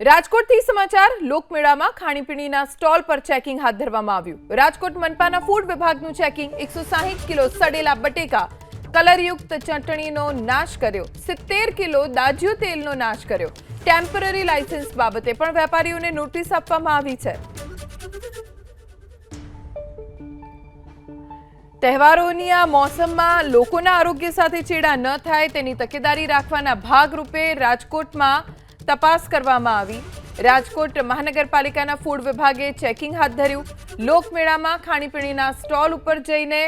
રાજકોટથી સમાચાર, લોકમેળામાં ખાણીપીણીના સ્ટોલ પર ચેકિંગ હાથ ધરવામાં આવ્યું. રાજકોટ મનપાના ફૂડ વિભાગનું ચેકિંગ, એકસો કિલો સડેલા બટેકા, કલરયુક્ત ચટણીનો નાશ કર્યો, સિત્તેર કિલો દાજ્યું તેલનો નાશ કર્યો. ટેમ્પરરી લાયસન્સ બાબતે પણ વેપારીઓને નોટિસ આપવામાં આવી છે. તહેવારોની આ મોસમમાં લોકોના આરોગ્ય સાથે ચેડા ન થાય તેની તકેદારી રાખવાના ભાગરૂપે રાજકોટમાં તપાસ કરવામાં આવી. રાજકોટ મહાનગરપાલિકાના ફૂડ વિભાગે ચેકિંગ હાથ ધર્યું. લોકમેળામાં ખાણીપીણીના સ્ટોલ ઉપર જઈને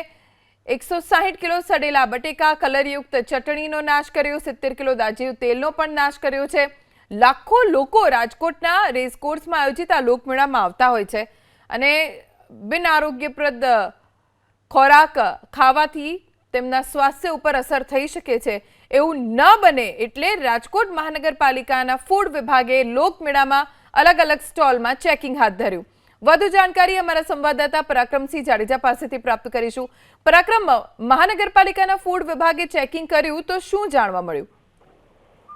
એકસો સાહીઠ કિલો સડેલા બટેકા, કલરયુક્ત ચટણીનો નાશ કર્યો, સિત્તેર કિલો દાજીવ તેલનો પણ નાશ કર્યો છે. લાખો લોકો રાજકોટના રેસકોર્સમાં આયોજિત આ લોકમેળામાં આવતા હોય છે અને બિન આરોગ્યપ્રદ ખોરાક ખાવાથી તેમના સ્વાસ્થ્ય ઉપર અસર થઈ શકે છે. એવું ન બને એટલે રાજકોટ મહાનગરપાલિકાના ફૂડ વિભાગે લોકમેળામાં અલગ અલગ સ્ટોલમાં ચેકિંગ હાથ ધર્યું. વધુ જાણકારી અમારા સંવાદદાતા પરાક્રમસિંહ જાડેજા પાસેથી પ્રાપ્ત કરીશું. પરાક્રમ, મહાનગરપાલિકાના ફૂડ વિભાગે ચેકિંગ કર્યું તો શું જાણવા મળ્યું?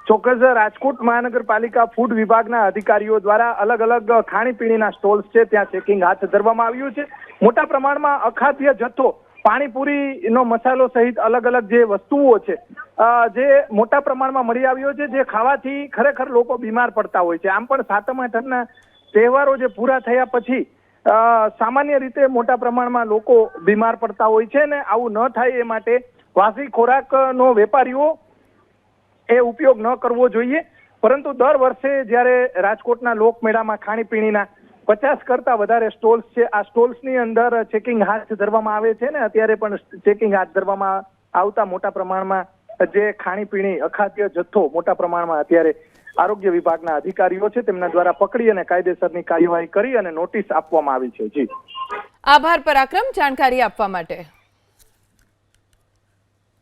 ચોક્કસ, રાજકોટ મહાનગરપાલિકા ફૂડ વિભાગના અધિકારીઓ દ્વારા અલગ અલગ ખાણીપીણીના સ્ટોલ્સ છે, ત્યાં ચેકિંગ હાથ ધરવામાં આવ્યું છે. મોટા પ્રમાણમાં અખાદ્ય જથ્થો પાણીપુરીનો મસાલો સહિત અલગ અલગ જે વસ્તુઓ છે જે મોટા પ્રમાણમાં મળી આવ્યો છે, જે ખાવાથી ખરેખર લોકો બીમાર પડતા હોય છે. આમ પણ સાતમ આઠમના તહેવારો જે પૂરા થયા પછી સામાન્ય રીતે મોટા પ્રમાણમાં લોકો બીમાર પડતા હોય છે ને આવું ન થાય એ માટે વાસી ખોરાકનો વેપારીઓ એ ઉપયોગ ન કરવો જોઈએ. પરંતુ દર વર્ષે જ્યારે રાજકોટના લોકમેળામાં ખાણીપીણીના પચાસ કરતા વધારે સ્ટોલ્સ છે. આ સ્ટોલ્સની અંદર ચેકિંગ હાથ ધરવામાં આવે છે ને? અત્યારે પણ ચેકિંગ હાથ ધરવામાં આવતા મોટા પ્રમાણમાં જે ખાણીપીણી, અખાદ્ય જથ્થો મોટા પ્રમાણમાં અત્યારે આરોગ્ય વિભાગના અધિકારીઓ છે, તેમના દ્વારા પકડી અને કાયદેસરની કાર્યવાહી કરી અને નોટિસ આપવામાં આવી છે. જી. આભાર, પરાક્રમ. જાણકારી આપવા માટે.